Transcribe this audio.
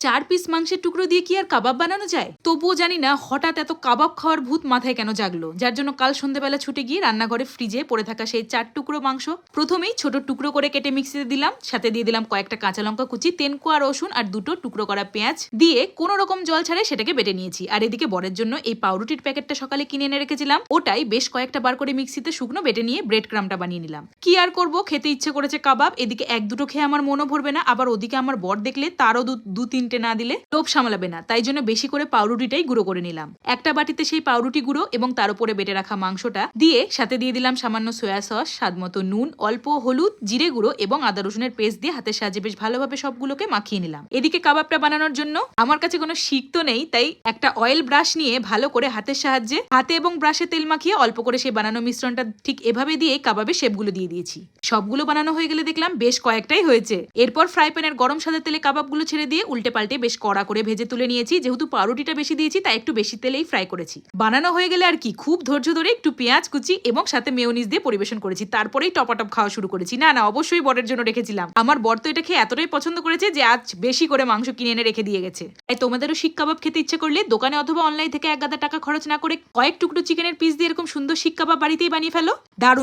চার পিস মাংসের টুকরো দিয়ে কি আর কাবাব বানানো যায়? তবুও জানি না, হঠাৎ এত কাবাব খাওয়ার ভূত মাথায় কেন জাগলো। যার জন্য কাল সন্ধ্যেবেলা ছুটে গিয়ে রান্নাঘরে ফ্রিজে পড়ে থাকা সেই চার টুকরো মাংস প্রথমেই ছোট টুকরো করে কেটে মিক্সিতে দিলাম, সাথে দিয়ে দিলাম কয়েকটা কাঁচা লঙ্কা কুচি, তেনকোয়া, রসুন আর দুটো টুকরো করা পেঁয়াজ দিয়ে কোনো রকম জল ছাড়ে সেটাকে বেটে নিয়েছি। আর এদিকে বরের জন্য এই পাউরুটির প্যাকেটটা সকালে কিনে এনে রেখেছিলাম, ওটাই বেশ কয়েকটা বার করে মিক্সিতে শুকনো বেটে নিয়ে ব্রেড ক্রামটা বানিয়ে নিলাম। কি আর করব? খেতে ইচ্ছে করেছে কাবাব, এদিকে এক দুটো খেয়ে আমার মনও ভরবে না, আবার ওদিকে আমার বর দেখলে তারও দু- দু তিনটে না দিলে লোভ সামলাবে না। তাই জন্য বেশি করে পাউরুটিটাই গুঁড়ো করে নিলাম। একটা বাটিতে সেই পাউরুটি গুঁড়ো এবং তার উপরে বেটে রাখা মাংসটা দিয়ে সাথে দিয়ে দিলাম সামান্য সয়া সস, স্বাদ মতো নুন, অল্প হলুদ, জিরে গুঁড়ো এবং আদা রসুনের পেস্ট দিয়ে হাতের সাহায্যে বেশ ভালোভাবে সবগুলোকে মাখিয়ে নিলাম। এদিকে কাবাবটা বানানোর জন্য আমার কাছে কোনো শিক তো নেই, তাই একটা অয়েল ব্রাশ নিয়ে ভালো করে হাতের সাহায্যে হাতে এবং ব্রাশে তেল মাখিয়ে অল্প করে সেই বানানো মিশ্রণটা ঠিক এভাবে দিয়ে কাবাবে শেপগুলো দিয়ে দিয়েছি। সবগুলো বানানো হয়ে গেলে দেখলাম বেশ কয়েকটাই হয়েছে। এরপর ফ্রাই প্যানের গরম সাদা তেলে কাবাবগুলো ছেড়ে দিয়ে উল্টে পাল্টে বেশ কড়া করে ভেজে তুলে নিয়েছি। যেহেতু পাউরুটিটা বেশি দিয়েছি, তাই একটু বেশি তেলেই ফ্রাই করেছি। বানানো হয়ে গেলে আর কি, খুব ধৈর্য ধরে একটু পেঁয়াজ, কুচি এবং সাথে মেয়োনিজ দিয়ে পরিবেশন করেছি। তারপরেই টপাটপ খাওয়া শুরু করেছি। না না, অবশ্যই বরের জন্য রেখেছিলাম। আমার বর তো এটা খেয়ে এতটাই পছন্দ করেছে যে আজ বেশি করে মাংস কিনে এনে রেখে দিয়ে গেছে। তাই তোমাদেরও শিক কাবাব খেতে ইচ্ছে করলে দোকানে অথবা অনলাইন থেকে এক গাদা টাকা খরচ না করে কয়েক টুকরো চিকেনের পিস দিয়ে এরকম সুন্দর শিক কাবাব বাড়িতেই বানিয়ে ফেলো। দারুণ!